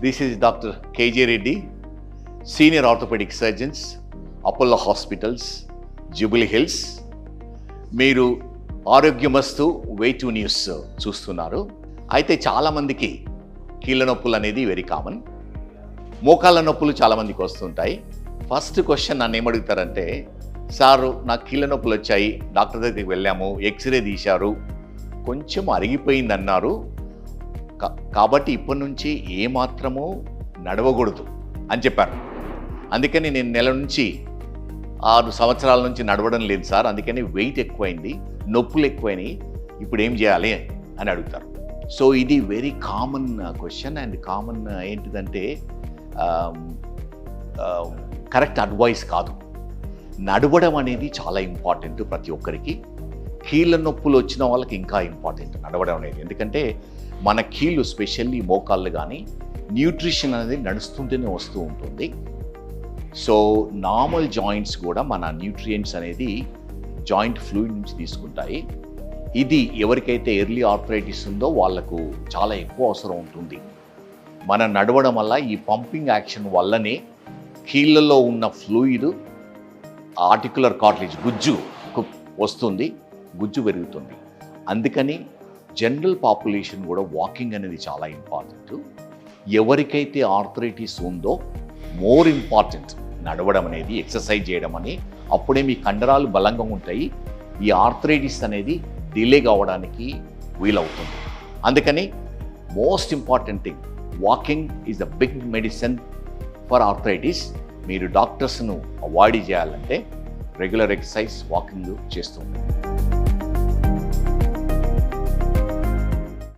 This is doctor KG Reddy senior orthopedic surgeons Apollo hospitals Jubilee Hills మీరు ఆరోగ్యమస్తు way to news చూస్తున్నారు. అయితే చాలామందికి కీళ్ళ నొప్పులు అనేది వెరీ కామన్ మోకాళ్ళ నొప్పులు చాలామందికి వస్తుంటాయి. ఫస్ట్ క్వశ్చన్ నన్ను ఏమడుగుతారంటే సారు నాకు కీళ్ళ నొప్పులు వచ్చాయి. డాక్టర్ దగ్గరికి వెళ్ళాము. ఎక్స్రే తీశారు. కొంచెం అరిగిపోయింది అన్నారు కాబట్టి ఇప్పటి నుంచి ఏమాత్రము నడవకూడదు అని చెప్పారు. అందుకని నేను నెల నుంచి ఆరు సంవత్సరాల నుంచి నడవడం లేదు సార్. అందుకని వెయిట్ ఎక్కువైంది నొప్పులు ఎక్కువైనాయి ఇప్పుడు ఏం చేయాలి అని అడుగుతారు. సో ఇది very common question and common ఏంటిదంటే కరెక్ట్ అడ్వైస్ కాదు. నడవడం అనేది చాలా ఇంపార్టెంట్ ప్రతి ఒక్కరికి. కీళ్ళ నొప్పులు వచ్చిన వాళ్ళకి ఇంకా ఇంపార్టెంట్ నడవడం అనేది. ఎందుకంటే మన కీళ్ళు స్పెషల్లీ మోకాళ్ళు కానీ న్యూట్రిషన్ అనేది నడుస్తుంటేనే వస్తూ ఉంటుంది. సో నార్మల్ జాయింట్స్ కూడా మన న్యూట్రియంట్స్ అనేది జాయింట్ ఫ్లూయిడ్ నుంచి తీసుకుంటాయి. ఇది ఎవరికైతే ఎర్లీ ఆర్థరైటిస్ ఉందో వాళ్ళకు చాలా ఎక్కువ అవసరం ఉంటుంది. మన నడవడం వల్ల ఈ పంపింగ్ యాక్షన్ వల్లనే కీళ్ళలో ఉన్న ఫ్లూయిడ్ ఆర్టికులర్ కార్టిలేజ్ గుజ్జు వస్తుంది గుజ్జు పెరుగుతుంది. అందుకని జనరల్ పాపులేషన్ కూడా వాకింగ్ అనేది చాలా ఇంపార్టెంట్. ఎవరికైతే ఆర్థరైటిస్ ఉందో మోర్ ఇంపార్టెంట్ నడవడం అనేది ఎక్సర్సైజ్ చేయడం అని అప్పుడే మీ కండరాలు బలంగా ఉంటాయి. ఈ ఆర్థరైటిస్ అనేది డిలే కావడానికి వీలవుతుంది. అందుకని most important thing walking is the big medicine for arthritis. మీరు డాక్టర్స్ను అవాయిడ్ చేయాలంటే రెగ్యులర్ ఎక్సర్సైజ్ వాకింగ్ చేస్తూ ఉండండి.